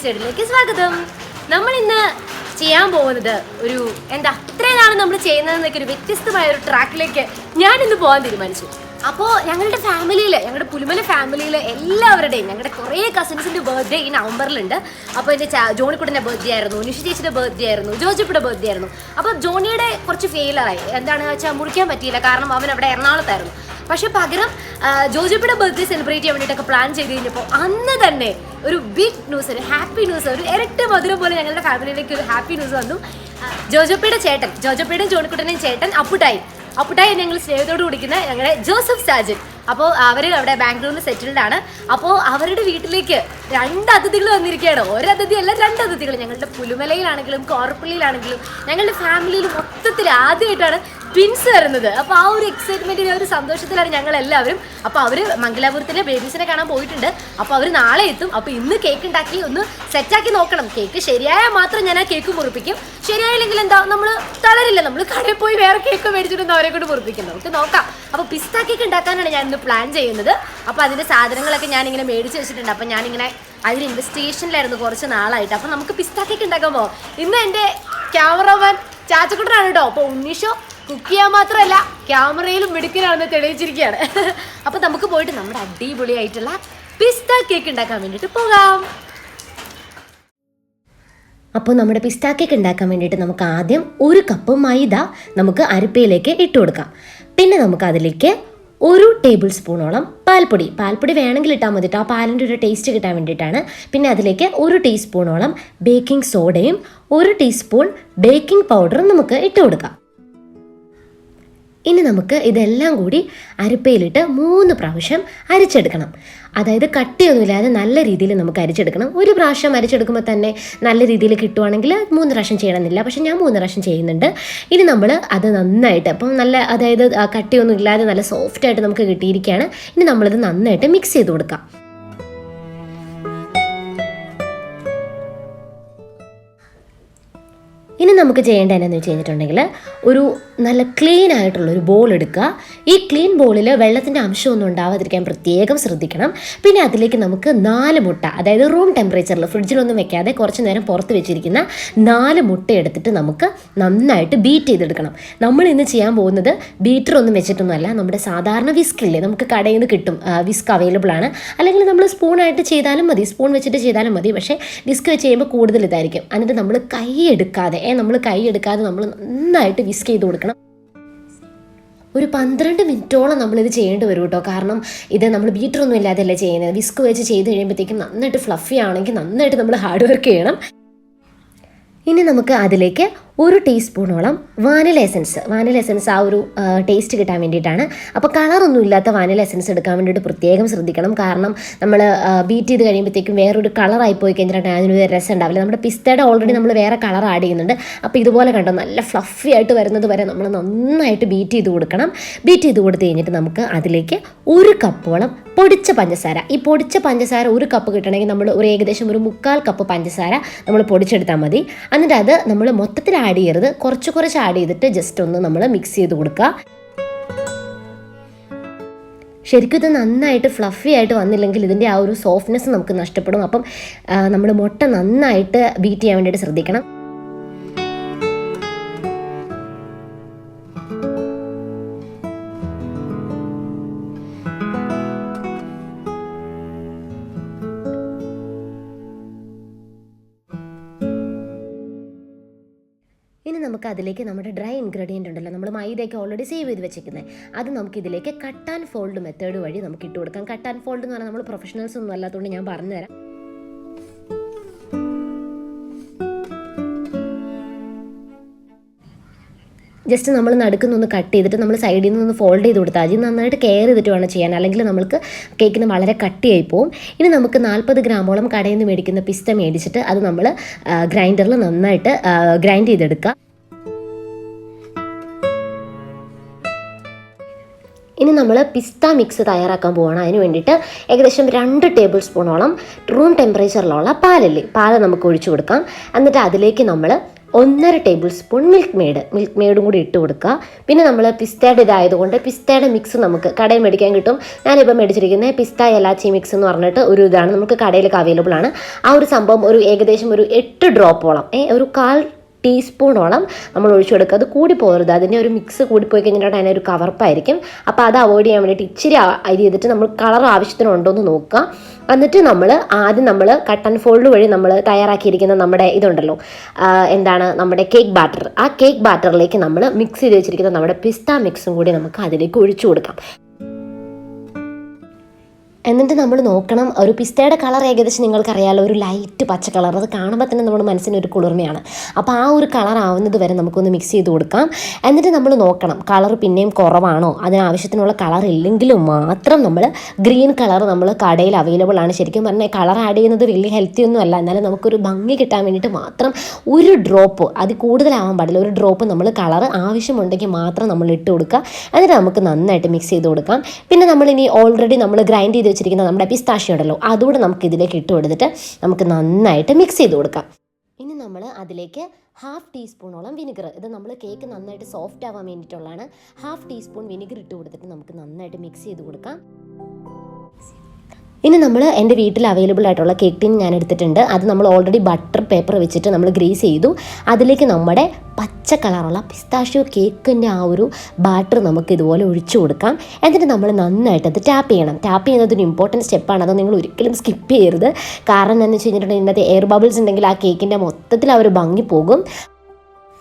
എപ്പിസോഡിലേക്ക് സ്വാഗതം. നമ്മൾ ഇന്ന് ചെയ്യാൻ പോകുന്നത് ഒരു എന്താ ഇത്രയും നാളും നമ്മൾ ചെയ്യുന്നതെന്നൊക്കെ ഒരു വ്യത്യസ്തമായ ഒരു ട്രാക്കിലേക്ക് ഞാൻ ഇന്ന് പോകാൻ തീരുമാനിച്ചു. അപ്പോൾ ഞങ്ങളുടെ ഫാമിലിയിൽ ഞങ്ങളുടെ പുലിമല ഫാമിലിയിൽ എല്ലാവരുടെയും ഞങ്ങളുടെ കുറേ കസിൻസിന്റെ ബർത്ത്ഡേ ഈ നവംബറിലുണ്ട്. അപ്പോൾ എന്റെ ജോണിക്കുട്ടന്റെ ബർത്ത്ഡേ ആയിരുന്നു നിഷി ചേച്ചിയുടെ ബർത്ത്ഡേ ആയിരുന്നു ജോജിപ്പിയുടെ ബർത്ത്ഡേ ആയിരുന്നു. അപ്പോൾ ജോണിയുടെ കുറച്ച് ഫെയിലറായി എന്താണെന്ന് വെച്ചാൽ മുറിക്കാൻ പറ്റിയില്ല. കാരണം അവൻ അവിടെ എറണാകുളത്തായിരുന്നു. പക്ഷെ പകരം ജോജോപ്പിയുടെ ബർത്ത്ഡേ സെലിബ്രേറ്റ് ചെയ്യാൻ വേണ്ടിയിട്ടൊക്കെ പ്ലാൻ ചെയ്ത് കഴിഞ്ഞപ്പോൾ അന്ന് തന്നെ ഒരു ബിഗ് ന്യൂസ് ഒരു ഹാപ്പി ന്യൂസ് ഒരു ഇരട്ട മധുരം പോലെ ഞങ്ങളുടെ ഫാമിലിയിലേക്ക് ഒരു ഹാപ്പി ന്യൂസ് വന്നു. ജോജപ്പയുടെ ചേട്ടൻ ജോജോപ്പിയുടെയും ജോണിക്കുട്ടനെയും ചേട്ടൻ അപ്പുട്ടായി. അപ്പുട്ടായി ഞങ്ങൾ സ്നേഹത്തോട് കുടിക്കുന്ന ഞങ്ങളുടെ ജോസഫ് സാജൻ. അപ്പോൾ അവർ അവിടെ ബാംഗ്ലൂരിൽ സെറ്റിൽഡ് ആണ്. അപ്പോൾ അവരുടെ വീട്ടിലേക്ക് രണ്ട് അതിഥികൾ വന്നിരിക്കുകയാണ്. ഒരു അതിഥി അല്ല രണ്ട് അതിഥികൾ. ഞങ്ങളുടെ പുലുമലയിലാണെങ്കിലും കോർപ്പള്ളിയിലാണെങ്കിലും ഞങ്ങളുടെ ഫാമിലിയിൽ മൊത്തത്തിൽ ആദ്യമായിട്ടാണ് ട്വിൻസ് വരുന്നത്. അപ്പോൾ ആ ഒരു എക്സൈറ്റ്മെന്റിന് ഒരു സന്തോഷത്തിലാണ് ഞങ്ങൾ എല്ലാവരും അപ്പോൾ അവർ മംഗലാപുരത്തിലെ ബേബീസിനെ കാണാൻ പോയിട്ടുണ്ട്. അപ്പോൾ അവർ നാളെ എത്തും. അപ്പോൾ ഇന്ന് കേക്ക് ഉണ്ടാക്കി ഒന്ന് സെറ്റാക്കി നോക്കണം. കേക്ക് ശരിയായ മാത്രം ഞാൻ ആ കേക്ക് മുറിപ്പിക്കും. ശരിയായില്ലെങ്കിൽ എന്താ നമ്മൾ തളരില്ല. നമ്മൾ കടയിൽ പോയി വേറെ കേക്ക് മേടിച്ചിട്ടൊന്നും അവരെ കൊണ്ട് മുറിപ്പിക്കും നമുക്ക് നോക്കാം. അപ്പോൾ പിസ്ത കേക്ക് ഉണ്ടാക്കാനാണ് ഞാൻ ഇന്ന് പ്ലാൻ ചെയ്യുന്നത്. അപ്പോൾ അതിന്റെ സാധനങ്ങളൊക്കെ ഞാനിങ്ങനെ മേടിച്ച് വെച്ചിട്ടുണ്ട്. അപ്പോൾ ഞാനിങ്ങനെ അതിന് ഇൻവെസ്റ്റിഗേഷനിലായിരുന്നു കുറച്ച് നാളായിട്ട്. അപ്പോൾ നമുക്ക് പിസ്ത കേക്ക് ഉണ്ടാക്കാൻ പോകാം ഇന്ന് എന്റെ ക്യാമറമാൻ ചാച്ചക്കുട്ടനാണ് കേട്ടോ അപ്പോൾ ഉണ്ണീഷോ കുക്ക് ചെയ്യാൻ മാത്രമല്ല ക്യാമറയിലും മിടുക്കനാണെന്ന് തെളിയിച്ചിരിക്കുകയാണ്. അപ്പോൾ നമുക്ക് പോയിട്ട് നമ്മുടെ അടിപൊളിയായിട്ടുള്ള പിസ്ത കേക്ക് ഉണ്ടാക്കാൻ വേണ്ടിട്ട് പോകാം. അപ്പോൾ നമ്മുടെ പിസ്ത കേക്ക് ഉണ്ടാക്കാൻ വേണ്ടിയിട്ട് നമുക്ക് ആദ്യം ഒരു കപ്പ് മൈദ നമുക്ക് അരിപ്പയിലേക്ക് ഇട്ട് കൊടുക്കാം. പിന്നെ നമുക്ക് അതിലേക്ക് ഒരു ടേബിൾ സ്പൂണോളം പാൽപ്പൊടി. പാൽപ്പൊടി വേണമെങ്കിൽ ഇട്ടാൽ മതി ആ പാലിന്റെ ഒരു ടേസ്റ്റ് കിട്ടാൻ വേണ്ടിയിട്ടാണ്. പിന്നെ അതിലേക്ക് ഒരു ടീസ്പൂണോളം ബേക്കിംഗ് സോഡയും ഒരു ടീസ്പൂൺ ബേക്കിംഗ് പൗഡറും നമുക്ക് ഇട്ട് കൊടുക്കാം. ഇനി നമുക്ക് ഇതെല്ലാം കൂടി അരിപ്പയിലിട്ട് മൂന്ന് പ്രാവശ്യം അരിച്ചെടുക്കണം. അതായത് കട്ടിയൊന്നുമില്ലാതെ നല്ല രീതിയിൽ നമുക്ക് അരിച്ചെടുക്കണം. ഒരു പ്രാവശ്യം അരിച്ചെടുക്കുമ്പോൾ തന്നെ നല്ല രീതിയിൽ കിട്ടുവാണെങ്കിൽ മൂന്ന് പ്രാവശ്യം ചെയ്യണമെന്നില്ല. പക്ഷേ ഞാൻ മൂന്ന് പ്രാവശ്യം ചെയ്യുന്നുണ്ട്. ഇനി നമ്മൾ അത് നന്നായിട്ട് അപ്പം നല്ല അതായത് കട്ടിയൊന്നും ഇല്ലാതെ നല്ല സോഫ്റ്റായിട്ട് നമുക്ക് കിട്ടിയിരിക്കുകയാണ്. ഇനി നമ്മളിത് നന്നായിട്ട് മിക്സ് ചെയ്ത് കൊടുക്കാം. ഇനി നമുക്ക് ചെയ്യേണ്ടത് എന്നാന്ന് വെച്ച് കഴിഞ്ഞിട്ടുണ്ടെങ്കിൽ ഒരു നല്ല ക്ലീൻ ആയിട്ടുള്ള ഒരു ബോൾ എടുക്കുക. ഈ ക്ലീൻ ബോളിൽ വെള്ളത്തിന്റെ അംശമൊന്നും ഉണ്ടാവാതിരിക്കാൻ പ്രത്യേകം ശ്രദ്ധിക്കണം. പിന്നെ അതിലേക്ക് നമുക്ക് നാല് മുട്ട അതായത് റൂം ടെമ്പറേച്ചറിൽ ഫ്രിഡ്ജിലൊന്നും വെക്കാതെ കുറച്ച് നേരം പുറത്ത് വെച്ചിരിക്കുന്ന നാല് മുട്ട എടുത്തിട്ട് നമുക്ക് നന്നായിട്ട് ബീറ്റ് ചെയ്തെടുക്കണം. നമ്മൾ ഇന്ന് ചെയ്യാൻ പോകുന്നത് ബീറ്റർ ഒന്നും വെച്ചിട്ടൊന്നുമല്ല. നമ്മുടെ സാധാരണ വിസ്ക് ഇല്ലേ നമുക്ക് കടയിൽ നിന്ന് കിട്ടും. വിസ്ക് അവൈലബിൾ ആണ്. അല്ലെങ്കിൽ നമ്മൾ സ്പൂണായിട്ട് ചെയ്താലും മതി സ്പൂൺ വെച്ചിട്ട് ചെയ്താലും മതി. പക്ഷേ വിസ്ക് വെച്ച് കൂടുതൽ ഇതായിരിക്കും. എന്നിട്ട് നമ്മൾ കൈ എടുക്കാതെ നമ്മൾ കൈ എടുക്കാതെ നമ്മൾ നന്നായിട്ട് വിസ്ക് ചെയ്ത് കൊടുക്കണം. ഒരു പന്ത്രണ്ട് മിനിറ്റോളം നമ്മളിത് ചെയ്യേണ്ടി വരും കേട്ടോ. കാരണം ഇത് നമ്മൾ ബീറ്ററൊന്നും ഇല്ലാതെയല്ല ചെയ്യുന്നത്. വിസ്ക് വെച്ച് ചെയ്ത് കഴിയുമ്പോഴത്തേക്കും നന്നായിട്ട് ഫ്ലഫി ആണെങ്കിൽ നന്നായിട്ട് നമ്മൾ ഹാർഡ് വർക്ക് ചെയ്യണം. ഇനി നമുക്ക് അതിലേക്ക് ഒരു ടീസ്പൂണോളം വാനില എസൻസ്. വാനില എസൻസ് ആ ഒരു ടേസ്റ്റ് കിട്ടാൻ വേണ്ടിയിട്ടാണ്. അപ്പോൾ കളറൊന്നും ഇല്ലാത്ത വാനില എസൻസ് എടുക്കാൻ വേണ്ടിയിട്ട് പ്രത്യേകം ശ്രദ്ധിക്കണം. കാരണം നമ്മൾ ബീറ്റ് ചെയ്ത് കഴിയുമ്പോഴത്തേക്കും വേറൊരു കളറായി പോയി കഴിഞ്ഞിട്ടുണ്ടെങ്കിൽ അതിനൊരു രസം ഉണ്ടാവില്ല നമ്മുടെ പിസ്തയുടെ ഓൾറെഡി നമ്മൾ വേറെ കളർ ആഡ് ചെയ്യുന്നുണ്ട്. അപ്പോൾ ഇതുപോലെ കണ്ടോ നല്ല ഫ്ലഫി ആയിട്ട് വരുന്നത് വരെ നമ്മൾ നന്നായിട്ട് ബീറ്റ് ചെയ്ത് കൊടുക്കണം. ബീറ്റ് ചെയ്ത് കൊടുത്ത് കഴിഞ്ഞിട്ട് നമുക്ക് അതിലേക്ക് ഒരു കപ്പോളം പൊടിച്ച പഞ്ചസാര. ഈ പൊടിച്ച പഞ്ചസാര ഒരു കപ്പ് കിട്ടണമെങ്കിൽ നമ്മൾ ഒരു ഏകദേശം ഒരു മുക്കാൽ കപ്പ് പഞ്ചസാര നമ്മൾ പൊടിച്ചെടുത്താൽ മതി. എന്നിട്ട് അത് നമ്മൾ മൊത്തത്തിൽ ആഡ് ചെയ്യരുത്. കുറച്ച് കുറച്ച് ആഡ് ചെയ്തിട്ട് ജസ്റ്റ് ഒന്ന് നമ്മൾ മിക്സ് ചെയ്ത് കൊടുക്കുക. ശരിക്കും ഇത് നന്നായിട്ട് ഫ്ലഫി ആയിട്ട് വന്നില്ലെങ്കിൽ ഇതിന്റെ ആ ഒരു സോഫ്റ്റ്നെസ് നമുക്ക് നഷ്ടപ്പെടും. അപ്പം നമ്മൾ മുട്ട നന്നായിട്ട് ബീറ്റ് ചെയ്യാൻ വേണ്ടിയിട്ട് ശ്രദ്ധിക്കണം. നമുക്ക് അതിലേക്ക് നമ്മുടെ ഡ്രൈ ഇൻഗ്രീഡിയന്റ് ഉണ്ടല്ലോ നമ്മൾ മൈദയൊക്കെ ഓൾറെഡി സേവ് ചെയ്ത് വെച്ചിരിക്കുന്നത് അത് നമുക്ക് ഇതിലേക്ക് കട്ട് ആൻഡ് ഫോൾഡ് മെത്തേഡ് വഴി നമുക്ക് ഇട്ട് കൊടുക്കാം. കട്ട് ആൻഡ് ഫോൾഡ് എന്ന് പറഞ്ഞാൽ നമ്മൾ പ്രൊഫഷണൽസ് ഒന്നും അല്ലാത്തതുകൊണ്ട് ഞാൻ പറഞ്ഞുതരാം. ജസ്റ്റ് നമ്മൾ നടുക്കുന്നൊന്ന് കട്ട് ചെയ്തിട്ട് നമ്മൾ സൈഡിൽ നിന്ന് ഫോൾഡ് ചെയ്ത് കൊടുത്താൽ മതി. നന്നായിട്ട് കെയർ ചെയ്തിട്ട് വേണം ചെയ്യാൻ. അല്ലെങ്കിൽ നമുക്ക് കേക്കിന് വളരെ കട്ടിയായി പോവും. ഇനി നമുക്ക് നാൽപ്പത് ഗ്രാമോളം കടയിൽ നിന്ന് മേടിക്കുന്ന പിസ്ത മേടിച്ചിട്ട് അത് നമ്മൾ ഗ്രൈൻഡറിൽ നന്നായിട്ട് ഗ്രൈൻഡ് ചെയ്തെടുക്കുക ഇനി നമ്മൾ പിസ്ത മിക്സ് തയ്യാറാക്കാൻ പോവുകയാണ് അതിന് വേണ്ടിയിട്ട് ഏകദേശം രണ്ട് ടേബിൾ സ്പൂണോളം റൂം ടെമ്പറേച്ചറിലുള്ള പാലല്ലേ പാൽ നമുക്ക് ഒഴിച്ചു കൊടുക്കാം. എന്നിട്ട് അതിലേക്ക് നമ്മൾ ഒന്നര tablespoon Milkmaid milk മെയ്ഡും കൂടി ഇട്ട് കൊടുക്കുക. പിന്നെ നമ്മൾ പിസ്തയുടെ ഇതായതുകൊണ്ട് പിസ്തയുടെ മിക്സ് നമുക്ക് കടയിൽ മേടിക്കാൻ കിട്ടും. ഞാനിപ്പോൾ മേടിച്ചിരിക്കുന്നത് പിസ്ത എലാച്ചി മിക്സ് എന്ന് പറഞ്ഞിട്ട് ഒരു ഇതാണ്. നമുക്ക് കടയിലൊക്കെ അവൈലബിൾ ആണ്. ആ ഒരു സംഭവം ഒരു ഏകദേശം ഒരു എട്ട് ഡ്രോപ്പോളം ഒരു കാൽ ടീസ്പൂണോളം നമ്മൾ ഒഴിച്ചു കൊടുക്കുക. അത് കൂടി പോകരുത്. അതിന്റെ ഒരു മിക്സ് കൂടിപ്പോയി കഴിഞ്ഞിട്ട് അതിനൊരു കവർപ്പായിരിക്കും. അപ്പോൾ അത് അവോയ്ഡ് ചെയ്യാൻ വേണ്ടിയിട്ട് ഇച്ചിരി അരി ചെയ്തിട്ട് നമ്മൾ കളർ ആവശ്യത്തിനുണ്ടോ എന്ന് നോക്കുക. എന്നിട്ട് നമ്മൾ ആദ്യം നമ്മൾ കട്ടൻ ഫോൾഡ് വഴി നമ്മൾ തയ്യാറാക്കിയിരിക്കുന്ന നമ്മുടെ ഇതുണ്ടല്ലോ എന്താണ് നമ്മുടെ കേക്ക് ബാറ്റർ ആ കേക്ക് ബാറ്ററിലേക്ക് നമ്മൾ മിക്സ് ചെയ്ത് വെച്ചിരിക്കുന്ന നമ്മുടെ പിസ്ത മിക്സും കൂടി നമുക്ക് അതിലേക്ക് ഒഴിച്ചു കൊടുക്കാം. എന്നിട്ട് നമ്മൾ നോക്കണം ഒരു പിസ്തയുടെ കളർ ഏകദേശം നിങ്ങൾക്കറിയാലോ ഒരു ലൈറ്റ് പച്ച കളർ. അത് കാണുമ്പോൾ തന്നെ നമ്മുടെ മനസ്സിന് ഒരു കുളിർമയാണ്. അപ്പോൾ ആ ഒരു കളർ ആവുന്നത് വരെ നമുക്കൊന്ന് മിക്സ് ചെയ്ത് കൊടുക്കാം. എന്നിട്ട് നമ്മൾ നോക്കണം കളർ പിന്നെയും കുറവാണോ? അതിനാവശ്യത്തിനുള്ള കളർ ഇല്ലെങ്കിലും മാത്രം നമ്മൾ ഗ്രീൻ കളർ നമ്മൾ കടയിൽ അവൈലബിൾ ആണ്. ശരിക്കും പറഞ്ഞാൽ കളർ ആഡ് ചെയ്യുന്നത് വലിയ ഹെൽത്തി ഒന്നും അല്ല. എന്നാലും നമുക്കൊരു ഭംഗി കിട്ടാൻ വേണ്ടിയിട്ട് മാത്രം ഒരു ഡ്രോപ്പ് അത് കൂടുതലാവാൻ പാടില്ല. ഒരു ഡ്രോപ്പ് നമ്മൾ കളർ ആവശ്യമുണ്ടെങ്കിൽ മാത്രം നമ്മൾ ഇട്ട് കൊടുക്കുക. എന്നിട്ട് നമുക്ക് നന്നായിട്ട് മിക്സ് ചെയ്ത് കൊടുക്കാം. പിന്നെ നമ്മൾ ഇനി ഓൾറെഡി നമ്മൾ ഗ്രൈൻഡ് ചെയ്ത് വെച്ചിരിക്കുന്ന നമ്മുടെ പിസ്താഷ്യം ഉണ്ടല്ലോ അതുകൂടെ നമുക്ക് ഇതിലേക്ക് ഇട്ട് കൊടുത്തിട്ട് നമുക്ക് നന്നായിട്ട് മിക്സ് ചെയ്ത് കൊടുക്കാം. ഇനി നമ്മൾ അതിലേക്ക് ഹാഫ് ടീസ്പൂണോളം വിനിഗർ ഇത് നമ്മൾ കേക്ക് നന്നായിട്ട് സോഫ്റ്റ് ആവാൻ വേണ്ടിയിട്ടുള്ളതാണ്. ഹാഫ് ടീസ്പൂൺ വിനിഗർ ഇട്ട് കൊടുത്തിട്ട് നമുക്ക് നന്നായിട്ട് മിക്സ് ചെയ്ത് കൊടുക്കാം. ഇനി നമ്മൾ എന്റെ വീട്ടിൽ അവൈലബിൾ ആയിട്ടുള്ള കേക്ക് ടീൻ ഞാൻ എടുത്തിട്ടുണ്ട്. അത് നമ്മൾ ഓൾറെഡി ബട്ടർ പേപ്പർ വെച്ചിട്ട് നമ്മൾ ഗ്രീസ് ചെയ്തു. അതിലേക്ക് നമ്മുടെ പച്ച കളറുള്ള പിസ്താഷ്യോ കേക്കിന്റെ ആ ഒരു ബാറ്റർ നമുക്ക് ഇതുപോലെ ഒഴിച്ചു കൊടുക്കാം. എന്നിട്ട് നമ്മൾ നന്നായിട്ട് അത് ടാപ്പ് ചെയ്യണം. ടാപ്പ് ചെയ്യുന്നത് ഒരു ഇമ്പോർട്ടന്റ് സ്റ്റെപ്പാണ് അത് നിങ്ങൾ ഒരിക്കലും സ്കിപ്പ് ചെയ്യരുത്. കാരണം എന്താണെന്ന് വെച്ച് കഴിഞ്ഞിട്ടുണ്ടെങ്കിൽ ഇതിനകത്ത് എയർ ബബിൾസ് ഉണ്ടെങ്കിൽ ആ കേക്കിന്റെ മൊത്തത്തിൽ ആ ഒരു ഭംഗി പോകും.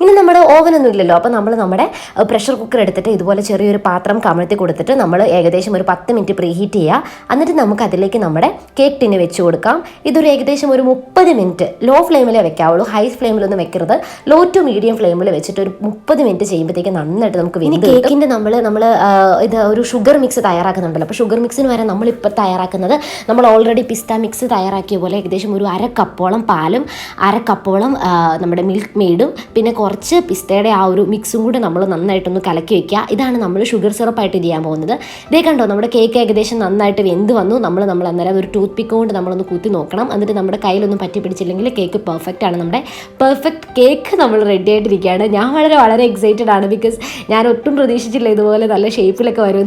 ഇനി നമ്മുടെ ഓവനൊന്നും ഇല്ലല്ലോ. അപ്പോൾ നമ്മൾ നമ്മുടെ പ്രഷർ കുക്കർ എടുത്തിട്ട് ഇതുപോലെ ചെറിയൊരു പാത്രം കമഴ്ത്തി കൊടുത്തിട്ട് നമ്മൾ ഏകദേശം ഒരു പത്ത് മിനിറ്റ് പ്രീ ഹീറ്റ് ചെയ്യുക എന്നിട്ട് നമുക്ക് അതിലേക്ക് നമ്മുടെ കേക്ക് ടിന് വെച്ച് കൊടുക്കാം. ഇതൊരു ഏകദേശം ഒരു മുപ്പത് മിനിറ്റ് ലോ ഫ്ലെയിമിലേ വെക്കാവുള്ളൂ ഹൈ ഫ്ലെയിമിലൊന്നും വെക്കരുത്. ലോ ടു മീഡിയം ഫ്ലെയിമിൽ വെച്ചിട്ട് ഒരു മുപ്പത് മിനിറ്റ് ചെയ്യുമ്പോഴത്തേക്ക് നന്നായിട്ട് നമുക്ക് ഇനി കേക്കിന്റെ നമ്മൾ നമ്മൾ ഇത് ഒരു ഷുഗർ മിക്സ് തയ്യാറാക്കുന്നുണ്ടല്ലോ. അപ്പോൾ ഷുഗർ മിക്സിന് വരെ നമ്മളിപ്പോൾ തയ്യാറാക്കുന്നത് നമ്മൾ ഓൾറെഡി പിസ്ത മിക്സ് തയ്യാറാക്കിയ പോലെ ഏകദേശം ഒരു അര കപ്പോളം പാലും അര കപ്പോളം നമ്മുടെ മിൽക്ക് മെയ്ഡും പിന്നെ കുറച്ച് പിസ്തയുടെ ആ ഒരു മിക്സും കൂടി നമ്മൾ നന്നായിട്ടൊന്ന് കലക്കി വയ്ക്കുക ഇതാണ് നമ്മൾ ഷുഗർ സിറപ്പായിട്ട് ചെയ്യാൻ പോകുന്നത്. ഇതേ കണ്ടോ നമ്മുടെ കേക്ക് ഏകദേശം നന്നായിട്ട് വെന്ത് വന്നു. നമ്മൾ നമ്മൾ അന്നേരം ഒരു ടൂത്ത് പിക്ക് കൊണ്ട് നമ്മളൊന്ന് കുത്തി നോക്കണം. എന്നിട്ട് നമ്മുടെ കയ്യിലൊന്നും പറ്റി പിടിച്ചില്ലെങ്കിൽ കേക്ക് പെർഫെക്റ്റ് ആണ്. നമ്മുടെ പെർഫെക്റ്റ് കേക്ക് നമ്മൾ റെഡി ആയിട്ടിരിക്കുകയാണ്. ഞാൻ വളരെ വളരെ എക്സൈറ്റഡ് ആണ് ബിക്കോസ് ഞാൻ ഒട്ടും പ്രതീക്ഷിച്ചില്ല ഇതുപോലെ നല്ല ഷേപ്പിലൊക്കെ വരും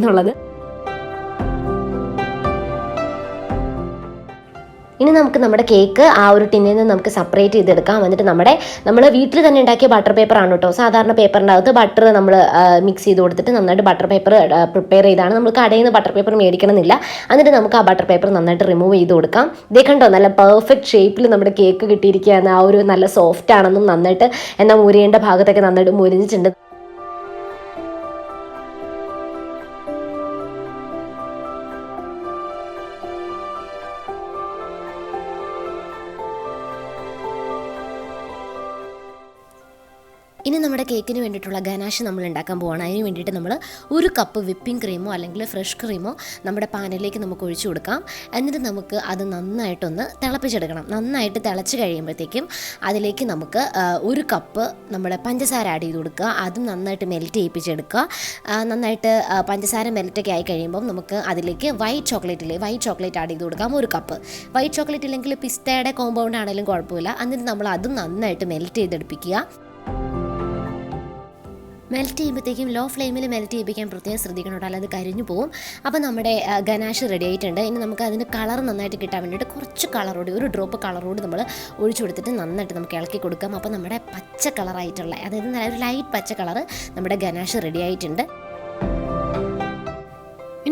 ഇനി നമുക്ക് നമ്മുടെ കേക്ക് ആ ഒരു ടിന്നിൽ നിന്ന് നമുക്ക് സെപ്പറേറ്റ് ചെയ്തെടുക്കാം. എന്നിട്ട് നമ്മുടെ നമ്മൾ വീട്ടിൽ തന്നെ ഉണ്ടാക്കിയ ബട്ടർ പേപ്പർ ആണ് കേട്ടോ സാധാരണ പേപ്പറിന്റെ അകത്ത് ബട്ടർ നമ്മൾ മിക്സ് ചെയ്ത് കൊടുത്തിട്ട് നന്നായിട്ട് ബട്ടർ പേപ്പർ പ്രിപ്പയർ ചെയ്താണ്. നമ്മൾ കടയിൽ നിന്ന് ബട്ടർ പേപ്പർ മേടിക്കണമെന്നില്ല. എന്നിട്ട് നമുക്ക് ആ ബട്ടർ പേപ്പർ നന്നായിട്ട് റിമൂവ് ചെയ്ത് കൊടുക്കാം. ഇതേ കണ്ടോ നല്ല പെർഫെക്റ്റ് ഷേപ്പിൽ നമ്മുടെ കേക്ക് കിട്ടിയിരിക്കുകയാണ്. ആ ഒരു നല്ല സോഫ്റ്റ് ആണെന്നും നന്നായിട്ട് എന്നാൽ മുരിയേണ്ട ഭാഗത്തൊക്കെ നന്നായിട്ട് മുരിഞ്ഞിട്ടുണ്ട്. ഇനി നമ്മുടെ കേക്കിന് വേണ്ടിയിട്ടുള്ള ഗനാഷ് നമ്മൾ ഉണ്ടാക്കാൻ പോവാണ്. അതിന് വേണ്ടിയിട്ട് നമ്മൾ ഒരു കപ്പ് വിപ്പിംഗ് ക്രീമോ അല്ലെങ്കിൽ ഫ്രഷ് ക്രീമോ നമ്മുടെ പാനിലേക്ക് നമുക്ക് ഒഴിച്ചു കൊടുക്കാം. എന്നിട്ട് നമുക്ക് അത് നന്നായിട്ടൊന്ന് തിളപ്പിച്ചെടുക്കണം. നന്നായിട്ട് തിളച്ച് കഴിയുമ്പോഴത്തേക്കും അതിലേക്ക് നമുക്ക് ഒരു കപ്പ് നമ്മുടെ പഞ്ചസാര ആഡ് ചെയ്ത് കൊടുക്കുക. അതും നന്നായിട്ട് മെൽറ്റ് ചെയ്യിപ്പിച്ചെടുക്കുക. നന്നായിട്ട് പഞ്ചസാര മെൽറ്റൊക്കെ ആയി കഴിയുമ്പം നമുക്ക് അതിലേക്ക് വൈറ്റ് ചോക്ലേറ്റ് ഇല്ലേ വൈറ്റ് ചോക്ലേറ്റ് ആഡ് ചെയ്ത് കൊടുക്കാം ഒരു കപ്പ് വൈറ്റ് ചോക്ലേറ്റ് ഇല്ലെങ്കിൽ പിസ്തയുടെ കോമ്പൗണ്ട് ആണെങ്കിലും കുഴപ്പമില്ല. എന്നിട്ട് നമ്മൾ അതും നന്നായിട്ട് മെൽറ്റ് ചെയ്തെടുപ്പിക്കുക. മെൽറ്റ് ചെയ്യുമ്പോഴത്തേക്കും ലോ ഫ്ലെയിമിൽ മെൽറ്റ് ചെയ്യിപ്പിക്കാൻ പ്രത്യേകം ശ്രദ്ധിക്കണം കേട്ടോ അല്ലാതെ കരിഞ്ഞു പോകും അപ്പോൾ നമ്മുടെ ഗനാഷ് റെഡി ആയിട്ടുണ്ട്. ഇനി നമുക്ക് അതിന്റെ കളർ നന്നായിട്ട് കിട്ടാൻ വേണ്ടിയിട്ട് കുറച്ച് കളറോട് ഒരു ഡ്രോപ്പ് കളറോട് നമ്മൾ ഒഴിച്ചു കൊടുത്തിട്ട് നന്നായിട്ട് നമുക്ക് ഇളക്കി കൊടുക്കാം. അപ്പോൾ നമ്മുടെ പച്ച കളറായിട്ടുള്ള അതായത് നല്ല ഒരു ലൈറ്റ് പച്ച കളർ നമ്മുടെ ഗനാഷ് റെഡി ആയിട്ടുണ്ട്.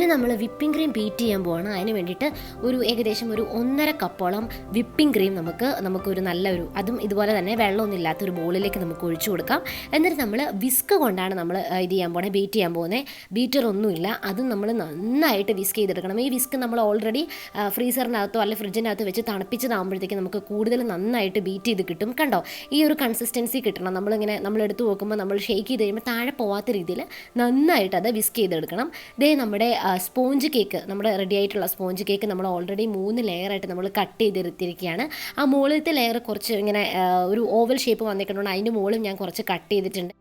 ഇനി നമ്മൾ വിപ്പിംഗ് ക്രീം ബീറ്റ് ചെയ്യാൻ പോവാണ്. അതിന് വേണ്ടിയിട്ട് ഒരു ഏകദേശം ഒരു ഒന്നര കപ്പോളം വിപ്പിംഗ് ക്രീം നമുക്ക് നമുക്കൊരു നല്ലൊരു അതും ഇതുപോലെ തന്നെ വെള്ളമൊന്നും ഇല്ലാത്ത ഒരു ബോളിലേക്ക് നമുക്ക് ഒഴിച്ചു കൊടുക്കാം. എന്നിട്ട് നമ്മൾ വിസ്ക് കൊണ്ടാണ് നമ്മൾ ഇത് ചെയ്യാൻ പോകുന്നത് ബീറ്റ് ചെയ്യാൻ പോകുന്നത് ബീറ്റർ ഒന്നുമില്ല. അതും നമ്മൾ നന്നായിട്ട് വിസ്ക് ചെയ്തെടുക്കണം. ഈ വിസ്ക് നമ്മൾ ഓൾറെഡി ഫ്രീസറിനകത്തോ അല്ലെങ്കിൽ ഫ്രിഡ്ജിനകത്തോ വെച്ച് തണുപ്പിച്ചതാകുമ്പോഴത്തേക്ക് നമുക്ക് കൂടുതൽ നന്നായിട്ട് ബീറ്റ് ചെയ്ത് കിട്ടും. കണ്ടോ? ഈ ഒരു കൺസിസ്റ്റൻസി കിട്ടണം. നമ്മളിങ്ങനെ നമ്മൾ എടുത്ത് നോക്കുമ്പോൾ നമ്മൾ ഷേക്ക് ചെയ്ത് കഴിയുമ്പോൾ താഴെ പോവാത്ത രീതിയിൽ നന്നായിട്ട് അത് വിസ്ക് ചെയ്തെടുക്കണം. ദേ നമ്മുടെ സ്പോഞ്ച് കേക്ക് നമ്മുടെ റെഡി ആയിട്ടുള്ള സ്പോഞ്ച് കേക്ക് നമ്മൾ ഓൾറെഡി മൂന്ന് ലെയറായിട്ട് നമ്മൾ കട്ട് ചെയ്തെടുത്തിരിക്കുകയാണ്. ആ മുകളിലത്തെ ലെയർ കുറച്ച് ഇങ്ങനെ ഒരു ഓവൽ ഷേപ്പ് വന്നിട്ടുണ്ടോ. അതിന്റെ മുകളിൽ ഞാൻ കുറച്ച് കട്ട് ചെയ്തിട്ടുണ്ട്.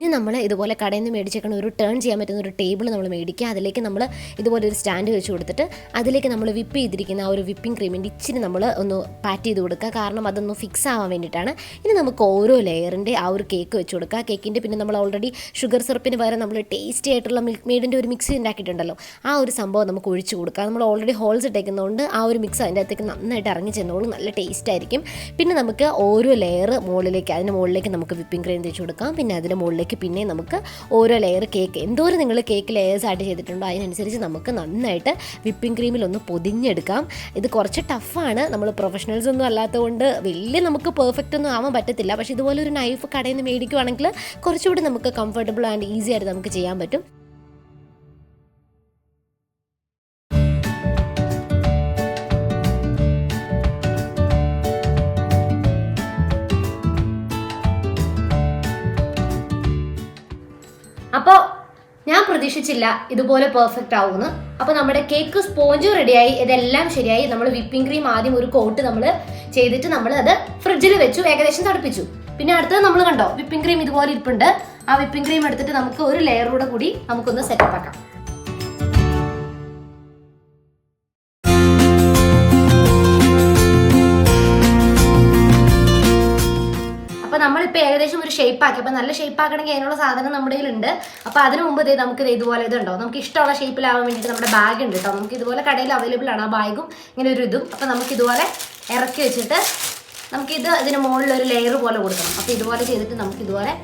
ഇനി നമ്മൾ ഇതുപോലെ കടയിൽ നിന്ന് മേടിച്ചേക്കണ ഒരു ടേൺ ചെയ്യാൻ പറ്റുന്ന ഒരു ടേബിൾ നമ്മൾ മേടിക്കുക. അതിലേക്ക് നമ്മൾ ഇതുപോലെ ഒരു സ്റ്റാൻഡ് വെച്ച് കൊടുത്തിട്ട് അതിലേക്ക് നമ്മൾ വിപ്പ് ചെയ്തിരിക്കുന്ന ആ ഒരു വിപ്പിംഗ് ക്രീമിന്റെ ഇച്ചിരി നമ്മൾ ഒന്ന് പാറ്റ് ചെയ്ത് കൊടുക്കുക. കാരണം അതൊന്ന് ഫിക്സ് ആവാൻ വേണ്ടിയിട്ടാണ്. ഇനി നമുക്ക് ഓരോ ലെയറിന്റെ ആ ഒരു കേക്ക് വെച്ച് കൊടുക്കുക. കേക്കിന്റെ പിന്നെ നമ്മൾ ഓൾറെഡി ഷുഗർ സിറപ്പിന് പകരം നമ്മൾ ടേസ്റ്റി ആയിട്ടുള്ള മിൽക്ക് മെയ്ഡിന്റെ ഒരു മിക്സ് ഉണ്ടാക്കിയിട്ടുണ്ടല്ലോ. ആ ഒരു സംഭവം നമുക്ക് ഒഴിച്ച് കൊടുക്കുക. നമ്മൾ ഓൾറെഡി ഹോൾസ് ഇട്ടേക്കുന്നതുകൊണ്ട് ആ ഒരു മിക്സ് അതിന്റെ അകത്തേക്ക് നന്നായിട്ട് ഇറങ്ങി ചെന്നോളും. നല്ല ടേസ്റ്റ് ആയിരിക്കും. പിന്നെ നമുക്ക് ഓരോ ലെയർ മുകളിലേക്ക് അതിന്റെ മുകളിലേക്ക് നമുക്ക് വിപ്പിംഗ് ക്രീം തേച്ച് കൊടുക്കാം. പിന്നെ അതിന്റെ മുകളിലേക്ക് പിന്നെ നമുക്ക് ഓരോ ലെയർ കേക്ക് എന്തോരം നിങ്ങൾ കേക്ക് ലെയേഴ്സ് ആയിട്ട് ചെയ്തിട്ടുണ്ടോ അതിനനുസരിച്ച് നമുക്ക് നന്നായിട്ട് വിപ്പിംഗ് ക്രീമിൽ ഒന്ന് പൊതിഞ്ഞെടുക്കാം. ഇത് കുറച്ച് ടഫാണ് നമ്മൾ പ്രൊഫഷണൽസ് ഒന്നും അല്ലാത്തതുകൊണ്ട് വലിയ നമുക്ക് പെർഫെക്റ്റ് ഒന്നും ആവാൻ പറ്റത്തില്ല. പക്ഷേ ഇതുപോലെ ഒരു നൈഫ് കടയിൽ നിന്ന് മേടിക്കുവാണെങ്കിൽ കുറച്ചുകൂടി നമുക്ക് കംഫർട്ടബിൾ ആൻഡ് ഈസി ആയിട്ട് നമുക്ക് ചെയ്യാൻ പറ്റും. പ്രതീക്ഷിച്ചില്ല. ഇതുപോലെ പെർഫെക്റ്റ് ആവുമെന്ന്. അപ്പോൾ നമ്മുടെ കേക്ക് സ്പോഞ്ച് റെഡിയായി ഇതെല്ലാം ശരിയായി. നമ്മൾ വിപ്പിംഗ് ക്രീം ആദ്യം ഒരു കോട്ട് നമ്മൾ ചെയ്തിട്ട് നമ്മൾ അത് ഫ്രിഡ്ജിൽ വെച്ചു. ഏകദേശം തണുപ്പിച്ചു. പിന്നെ അടുത്തത് നമ്മൾ കണ്ടോ? വിപ്പിംഗ് ക്രീം ഇതുപോലെ ഇരിപ്പുണ്ട്. ആ വിപ്പിംഗ് ക്രീം എടുത്തിട്ട് നമുക്ക് ഒരു ലെയറൂടെ കൂടി നമുക്കൊന്ന് സെറ്റപ്പ് ആക്കാം. അപ്പൊ നമ്മളിപ്പോ ഏകദേശം ഒരു ഷേപ്പ് ആക്കി. അപ്പൊ നല്ല ഷേപ്പ് ആക്കണമെങ്കിൽ അതിനുള്ള സാധനം നമ്മുടെ കയ്യിലുണ്ട്. അപ്പൊ അതിന് മുമ്പ് ദേ നമുക്ക് ഇതുപോലെ ഇതുണ്ടോ? നമുക്ക് ഇഷ്ടമുള്ള ഷേപ്പിൽ ആവാൻ വേണ്ടിയിട്ട് നമ്മുടെ ബാഗ് ഉണ്ട് കേട്ടോ നമുക്ക് ഇതുപോലെ കടയിൽ അവൈലബിൾ ആണ് ആ ബാഗും ഇങ്ങനെ ഒരു ഇതും. അപ്പൊ നമുക്ക് ഇതുപോലെ ഇറക്കി വെച്ചിട്ട് നമുക്ക് ഇത് ഇതിന് മുകളിൽ ഒരു ലെയർ പോലെ കൊടുക്കണം. അപ്പൊ ഇതുപോലെ ചെയ്തിട്ട് നമുക്ക് ഇതുപോലെ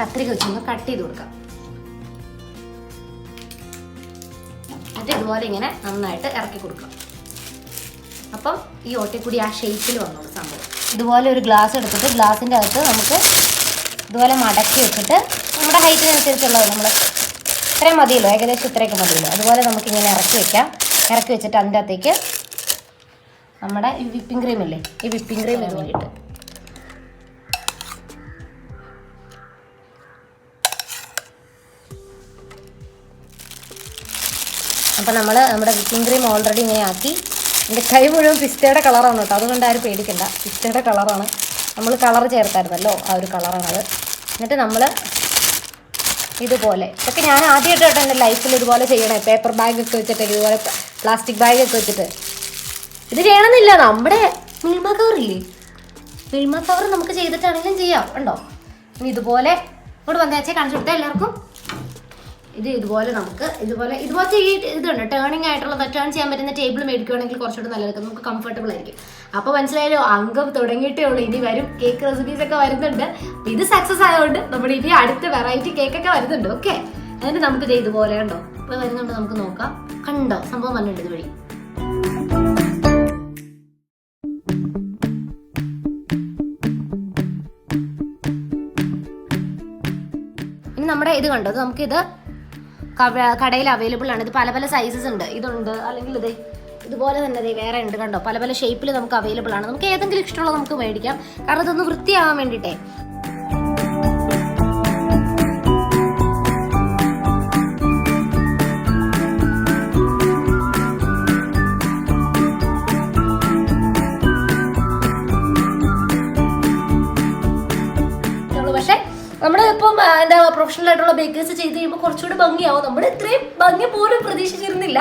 കത്രിക വെച്ചൊന്ന് കട്ട് ചെയ്ത് കൊടുക്കാം. എന്നിട്ട് ഇതുപോലെ ഇങ്ങനെ നന്നായിട്ട് ഇറക്കി കൊടുക്കാം. അപ്പം ഈ ഓട്ടക്കൂടി ആ ഷേപ്പിൽ വന്നോളൂ സംഭവം. ഇതുപോലെ ഒരു ഗ്ലാസ് എടുത്തിട്ട് ഗ്ലാസിന്റെ അകത്ത് നമുക്ക് ഇതുപോലെ മടക്കി വെച്ചിട്ട് നമ്മുടെ ഹൈറ്റിനനുസരിച്ചുള്ളത് നമ്മൾ ഇത്രയും മതിയല്ലോ ഏകദേശം ഇത്രയൊക്കെ മതിയല്ലോ. അതുപോലെ നമുക്കിങ്ങനെ ഇറക്കി വെക്കാം. ഇറക്കി വെച്ചിട്ട് അതിന്റെ അകത്തേക്ക് നമ്മുടെ ഈ വിപ്പിംഗ് ക്രീം ഇല്ലേ ഈ വിപ്പിംഗ് ക്രീം ഇത് വേണ്ടിയിട്ട് അപ്പം നമ്മൾ നമ്മുടെ വിപ്പിംഗ് ക്രീം ഓൾറെഡി ഇങ്ങനെ ആക്കി എന്റെ കൈ മുഴുവൻ പിസ്തയുടെ കളറാണ് കേട്ടോ. അതുകൊണ്ട് ആരും പേടിക്കണ്ട. പിസ്തയുടെ കളറാണ്. നമ്മൾ കളർ ചേർത്തായിരുന്നല്ലോ ആ ഒരു കളറാണത് എന്നിട്ട് നമ്മൾ ഇതുപോലെ. ഇതൊക്കെ ഞാൻ ആദ്യമായിട്ട് കേട്ടോ എന്റെ ലൈഫിൽ ഇതുപോലെ ചെയ്യണേ. പേപ്പർ ബാഗൊക്കെ വെച്ചിട്ട് ഇതുപോലെ പ്ലാസ്റ്റിക് ബാഗൊക്കെ വെച്ചിട്ട്. ഇത് ചെയ്യണമെന്നില്ല നമ്മുടെ മിൽമ കവറില്ലേ മിൽമ കവർ നമുക്ക് ചെയ്തിട്ടാണെങ്കിലും ചെയ്യാം. ഉണ്ടോ? ഇനി ഇതുപോലെ ഇങ്ങോട്ട് വന്നേച്ചേ കാണിച്ചു കൊടുത്താൽ എല്ലാവർക്കും. ഇത് ഇതുപോലെ നമുക്ക് ഇതുപോലെ ഇതുപോലത്തെ ഈ ഇതുണ്ട്. ടേണിംഗ് ആയിട്ടുള്ള ടേൺ ചെയ്യാൻ പറ്റുന്ന ടേബിൾ മേടിക്കുകയാണെങ്കിൽ കുറച്ചുകൂടെ നല്ലതായിരിക്കും നമുക്ക് കംഫർട്ടബിൾ ആയിരിക്കും. അപ്പോൾ മനസ്സിലായാലോ അംഗം തുടങ്ങിയിട്ടേ ഉള്ളൂ. ഇനി വരും കേക്ക് റെസിപ്പീസ് ഒക്കെ വരുന്നുണ്ട്. അപ്പോൾ ഇത് സക്സസ് ആയതുകൊണ്ട് നമ്മുടെ ഇനി അടുത്ത വെറൈറ്റി കേക്കൊക്കെ വരുന്നുണ്ട്. ഓക്കെ അതിന് നമുക്ക് ഇത് ഇതുപോലെ ഉണ്ടോ ഇപ്പോൾ വരുന്നുണ്ട് നമുക്ക് നോക്കാം. കണ്ടോ? സംഭവം വന്നിട്ടുണ്ട് ഇതുവഴി. നമ്മുടെ ഇത് കണ്ടത് നമുക്കിത് കടയിൽ അവൈലബിൾ ആണ്. ഇത് പല പല സൈസസ് ഉണ്ട്. ഇതുണ്ട്. അല്ലെങ്കിൽ ഇതേ ഇതുപോലെ തന്നെ ദേ വേറെ ഉണ്ട് കണ്ടോ? പല പല ഷേപ്പിൽ നമുക്ക് അവൈലബിൾ ആണ്. നമുക്ക് ഏതെങ്കിലും ഇഷ്ടമുള്ള നമുക്ക് മേടിക്കാം. കാരണം ഇതൊന്ന് വൃത്തിയാവാൻ വേണ്ടിയിട്ടേ. ഇപ്പം എന്താ പ്രൊഫഷണൽ ആയിട്ടുള്ള ബേക്കേഴ്സ് ചെയ്ത് കഴിയുമ്പോൾ കുറച്ചുകൂടി ഭംഗിയാവും. നമ്മൾ ഇത്രയും ഭംഗി പോലും പ്രതീക്ഷിച്ചിരുന്നില്ല.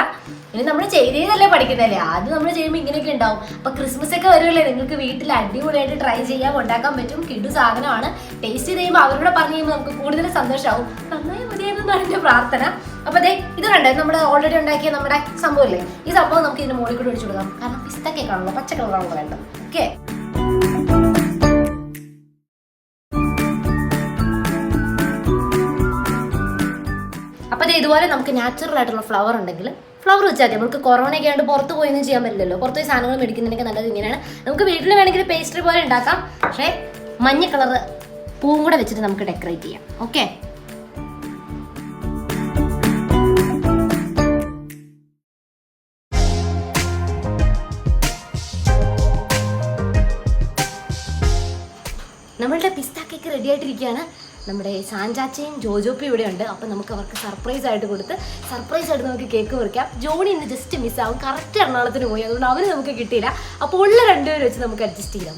ഇനി നമ്മൾ ചെയ്തതല്ലേ പഠിക്കുന്നതല്ലേ? ആദ്യം നമ്മൾ ചെയ്യുമ്പോൾ ഇങ്ങനെയൊക്കെ ഉണ്ടാവും. അപ്പൊ ക്രിസ്മസ് ഒക്കെ വരുമല്ലേ നിങ്ങൾക്ക് വീട്ടിൽ അടിപൊളിയായിട്ട് ട്രൈ ചെയ്യാൻ ഉണ്ടാക്കാൻ പറ്റും. കിടു സാധനമാണ്. ടേസ്റ്റ് ചെയ്ത് കഴിയുമ്പോൾ അവരോട് പറഞ്ഞു കഴിയുമ്പോൾ നമുക്ക് കൂടുതൽ സന്തോഷമാവും നന്നായി മതിയെന്നാണ് എന്റെ പ്രാർത്ഥന. അപ്പൊ അതെ ഇത് കണ്ടേ? നമ്മൾ ഓൾറെഡി ഉണ്ടാക്കിയ നമ്മുടെ സംഭവമില്ലേ ഈ സംഭവം നമുക്ക് ഇതിന് മുകളിൽ കൂടി ഒഴിച്ചു കൊടുക്കാം. കാരണം പിസ്ത കേക്കാണല്ലോ പച്ച വേണ്ടത് ഓക്കെ ഇതുപോലെ നമുക്ക് നാച്ചുറൽ ആയിട്ടുള്ള ഫ്ലവർ ഉണ്ടെങ്കിൽ ഫ്ലവർ വെച്ചാൽ നമുക്ക് കൊറോണ ഒക്കെ ആയിട്ട് പുറത്ത് പോയി ഒന്നും ചെയ്യാൻ പറ്റില്ലല്ലോ. പുറത്ത് പോയി സാധനങ്ങൾ മേടിക്കുന്നുണ്ടെങ്കിൽ നല്ലത് ഇങ്ങനെയാണ്. നമുക്ക് വീട്ടിൽ വേണമെങ്കിൽ പേസ്ട്രി പോലെ ഉണ്ടാക്കാം. പക്ഷേ മഞ്ഞ കളർ പൂവും കൂടെ വെച്ചിട്ട് നമുക്ക് ഡെക്കറേറ്റ് ചെയ്യാം. ഓക്കെ നമ്മളുടെ പിസ്ത കേക്ക് റെഡി ആയിട്ടിരിക്കുകയാണ്. നമ്മുടെ സാൻചാച്ചയും ജോജോപ്പയും ഇവിടെ ഉണ്ട്. അപ്പം നമുക്ക് അവർക്ക് സർപ്രൈസ് ആയിട്ട് കൊടുത്ത് സർപ്രൈസ് ആയിട്ട് നമുക്ക് കേക്ക് മുറിക്കാം ജോണി ഇന്ന് ജസ്റ്റ് മിസ്സാവും കറക്റ്റ് എറണാകുളത്തിന് പോയി. അതുകൊണ്ട് അവന് നമുക്ക് കിട്ടിയില്ല. അപ്പോൾ ഉള്ള രണ്ടുപേരും വെച്ച് നമുക്ക് അഡ്ജസ്റ്റ് ചെയ്യാം.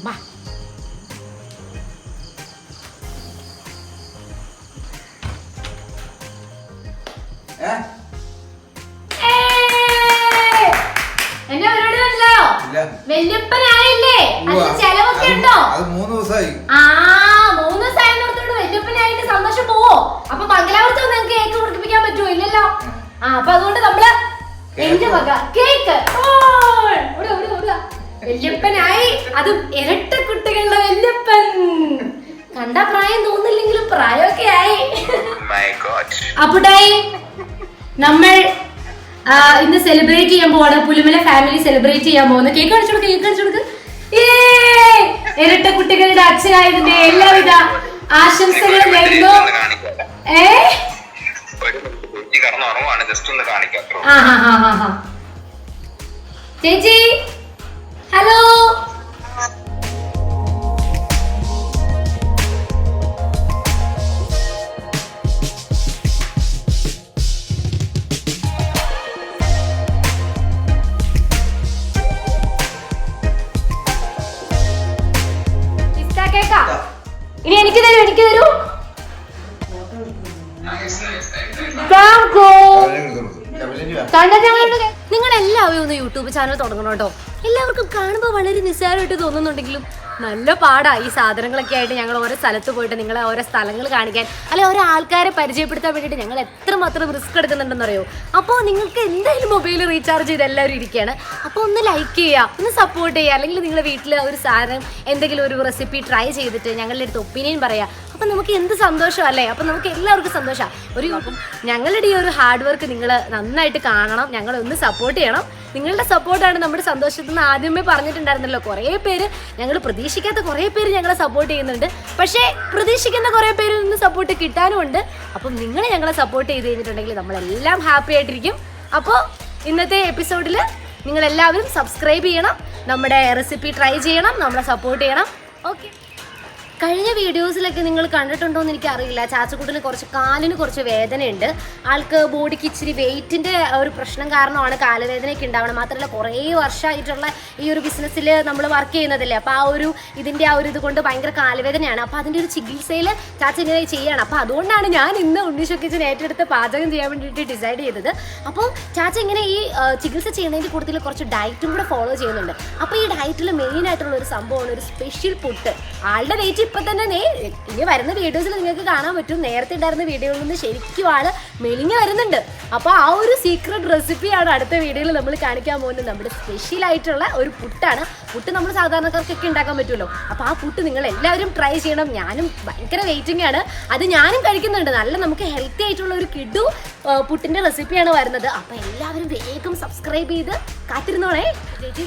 ഇല്ല. വല്യപ്പനായില്ലേ? ചെലവൊക്കെ ഉണ്ടോ? അത് മൂന്ന് ദിവസമായി. ആ സന്തോഷം പോവോ അപ്പൊ മംഗലാപുരത്ത് വന്ന് ഞങ്ങൾക്ക് കേക്ക് കൊടുപ്പിക്കാൻ പറ്റുമോ ഇല്ലല്ലോ. ആ അപ്പൊ അതുകൊണ്ട് നമ്മൾ എന്റെ വക കേക്ക്. വല്യപ്പനായി. അതും ഇരട്ട കുട്ടികളുടെ വല്യപ്പൻ. കണ്ട പ്രായം തോന്നില്ലെങ്കിലും പ്രായമൊക്കെ ആയി. God. അപ്പുട്ടായി നമ്മൾ ഇന്ന് സെലിബ്രേറ്റ് ചെയ്യാൻ പോവാണ്. പുലിമല ഫാമിലി സെലിബ്രേറ്റ് ചെയ്യാൻ പോകുന്നത് കേക്ക് കാണിച്ചു കൊടുക്കുക കേക്ക് കാണിച്ചു കൊടുക്കുക! ഇരട്ട കുട്ടികളുടെ അച്ഛനായതിന്റെ എല്ലാവിധ ആശംസകളും നേരുന്നു. ഏ? ചേച്ചി ഹലോ? കേക്കാ? ഇനി എനിക്ക് തരൂ എനിക്ക് തരൂ. നിങ്ങൾ എല്ലാവരും ഒന്ന് യൂട്യൂബ് ചാനൽ തുടങ്ങണം കേട്ടോ. എല്ലാവർക്കും കാണുമ്പോൾ വളരെ നിസ്സാരമായിട്ട് തോന്നുന്നുണ്ടെങ്കിലും നല്ല പാടാ ഈ സാധനങ്ങളൊക്കെ ആയിട്ട് ഞങ്ങൾ ഓരോ സ്ഥലത്ത് പോയിട്ട് നിങ്ങളെ ഓരോ സ്ഥലങ്ങൾ കാണിക്കാൻ. അല്ലെ ഓരോ ആൾക്കാരെ പരിചയപ്പെടുത്താൻ വേണ്ടിയിട്ട് ഞങ്ങൾ എത്രമാത്രം റിസ്ക് എടുക്കുന്നുണ്ടെന്ന് അറിയോ അപ്പോൾ നിങ്ങൾക്ക് എന്തായാലും മൊബൈൽ റീചാർജ് ചെയ്ത് എല്ലാവരും ഇരിക്കുകയാണ്. അപ്പോൾ ഒന്ന് ലൈക്ക് ചെയ്യുക ഒന്ന് സപ്പോർട്ട് ചെയ്യുക. അല്ലെങ്കിൽ നിങ്ങളുടെ വീട്ടിൽ ഒരു സാധനം എന്തെങ്കിലും ഒരു റെസിപ്പി ട്രൈ ചെയ്തിട്ട് ഞങ്ങളുടെ അടുത്ത് ഒപ്പീനിയൻ പറയുക അപ്പം നമുക്ക് എന്ത് സന്തോഷമല്ലേ അപ്പം നമുക്ക് എല്ലാവർക്കും സന്തോഷം. ഒരു ഞങ്ങളുടെ ഈ ഒരു ഹാർഡ് വർക്ക് നിങ്ങൾ നന്നായിട്ട് കാണണം. ഞങ്ങളെ ഒന്ന് സപ്പോർട്ട് ചെയ്യണം. നിങ്ങളുടെ സപ്പോർട്ടാണ് നമ്മുടെ സന്തോഷത്തിൽ നിന്ന് ആദ്യമേ പറഞ്ഞിട്ടുണ്ടായിരുന്നല്ലോ. കുറേ പേര് ഞങ്ങൾ പ്രതീക്ഷിക്കാത്ത കുറേ പേര് ഞങ്ങളെ സപ്പോർട്ട് ചെയ്യുന്നുണ്ട്. പക്ഷേ പ്രതീക്ഷിക്കുന്ന കുറേ പേരിൽ നിന്ന് സപ്പോർട്ട് കിട്ടാനുമുണ്ട് അപ്പം നിങ്ങൾ ഞങ്ങളെ സപ്പോർട്ട് ചെയ്ത് കഴിഞ്ഞിട്ടുണ്ടെങ്കിൽ നമ്മളെല്ലാം ഹാപ്പി ആയിട്ടിരിക്കും. അപ്പോൾ ഇന്നത്തെ എപ്പിസോഡിൽ നിങ്ങളെല്ലാവരും സബ്സ്ക്രൈബ് ചെയ്യണം. നമ്മുടെ റെസിപ്പി ട്രൈ ചെയ്യണം. നമ്മളെ സപ്പോർട്ട് ചെയ്യണം. ഓക്കെ കഴിഞ്ഞ വീഡിയോസിലൊക്കെ നിങ്ങൾ കണ്ടിട്ടുണ്ടോ എന്ന് എനിക്കറിയില്ല. ചാച്ചക്കൂട്ടിന് കുറച്ച് കാലിന് കുറച്ച് വേദനയുണ്ട്. ആൾക്ക് ബോഡിക്ക് ഇച്ചിരി വെയിറ്റിന്റെ ഒരു പ്രശ്നം കാരണമാണ് കാലുവേദനയൊക്കെ ഉണ്ടാവണം മാത്രമല്ല കുറേ വർഷമായിട്ടുള്ള ഈ ഒരു ബിസിനസ്സിൽ നമ്മൾ വർക്ക് ചെയ്യുന്നതല്ലേ? അപ്പോൾ ആ ഒരു ഇതിന്റെ ആ ഒരു ഇത് കൊണ്ട് ഭയങ്കര കാലുവേദനയാണ്. അപ്പോൾ അതിന്റെ ഒരു ചികിത്സയിൽ ചാച്ച ഇങ്ങനെ ചെയ്യണം. അപ്പോൾ അതുകൊണ്ടാണ് ഞാൻ ഇന്ന് ഉണ്ണിശൊക്കിച്ചിന് ഏറ്റെടുത്ത് പാചകം ചെയ്യാൻ വേണ്ടിയിട്ട് ഡിസൈഡ് ചെയ്തത്. അപ്പോൾ ചാച്ച ഇങ്ങനെ ഈ ചികിത്സ ചെയ്യുന്നതിന്റെ കൂട്ടത്തിൽ കുറച്ച് ഡയറ്റും കൂടെ ഫോളോ ചെയ്യുന്നുണ്ട്. അപ്പോൾ ഈ ഡയറ്റിൽ മെയിൻ ആയിട്ടുള്ള ഒരു സംഭവമാണ് ഒരു സ്പെഷ്യൽ ഫുഡ് ആളുടെ വെയിറ്റ് ഇപ്പം തന്നെ നേ ഇനി വരുന്ന വീഡിയോസിൽ നിങ്ങൾക്ക് കാണാൻ പറ്റും. നേരത്തെ ഉണ്ടായിരുന്ന വീഡിയോയിൽ നിന്ന് ശരിക്കും ആൾ മെലിഞ്ഞ് വരുന്നുണ്ട്. അപ്പോൾ ആ ഒരു സീക്രട്ട് റെസിപ്പിയാണ് അടുത്ത വീഡിയോയിൽ നമ്മൾ കാണിക്കാൻ പോകുന്നത്. നമ്മുടെ സ്പെഷ്യൽ ആയിട്ടുള്ള ഒരു പുട്ടാണ്. പുട്ട് നമ്മൾ സാധാരണക്കാർക്കൊക്കെ ഉണ്ടാക്കാൻ പറ്റുമല്ലോ. അപ്പോൾ ആ പുട്ട് നിങ്ങൾ എല്ലാവരും ട്രൈ ചെയ്യണം. ഞാനും ഭയങ്കര വെയിറ്റിംഗ് ആണ്. അത് ഞാനും കഴിക്കുന്നുണ്ട്. നല്ല നമുക്ക് ഹെൽത്തി ആയിട്ടുള്ള ഒരു കിഡു പുട്ടിന്റെ റെസിപ്പിയാണ് വരുന്നത്. അപ്പോൾ എല്ലാവരും വേഗം സബ്സ്ക്രൈബ് ചെയ്ത് കാത്തിരുന്നോണേ ചേച്ചി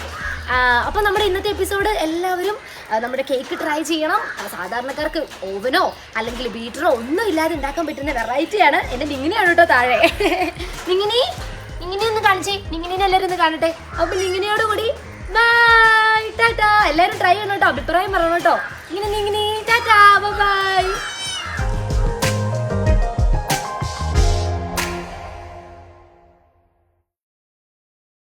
അപ്പോൾ നമ്മുടെ ഇന്നത്തെ എപ്പിസോഡ് എല്ലാവരും നമ്മുടെ കേക്ക് ട്രൈ ചെയ്യണം. സാധാരണക്കാർക്ക് ഓവനോ അല്ലെങ്കിൽ ബീറ്ററോ ഒന്നും ഇല്ലാതെ ഉണ്ടാക്കാൻ പറ്റുന്ന വെറൈറ്റിയാണ് എന്റെ നിങ്ങനെയാണ് കേട്ടോ താഴെ. നിങ്ങനെ നിങ്ങനെ ഒന്ന് കാണിച്ചേ. നിങ്ങനെ എല്ലാവരും ഒന്ന് കാണട്ടെ. അപ്പം നിങ്ങനെയോട് കൂടി ബൈ ടാറ്റാ. എല്ലാവരും ട്രൈ ചെയ്യണം കേട്ടോ. അഭിപ്രായം പറയണം കേട്ടോ. ഇങ്ങനെ നിങ്ങനെ ടാറ്റാ. ബൈ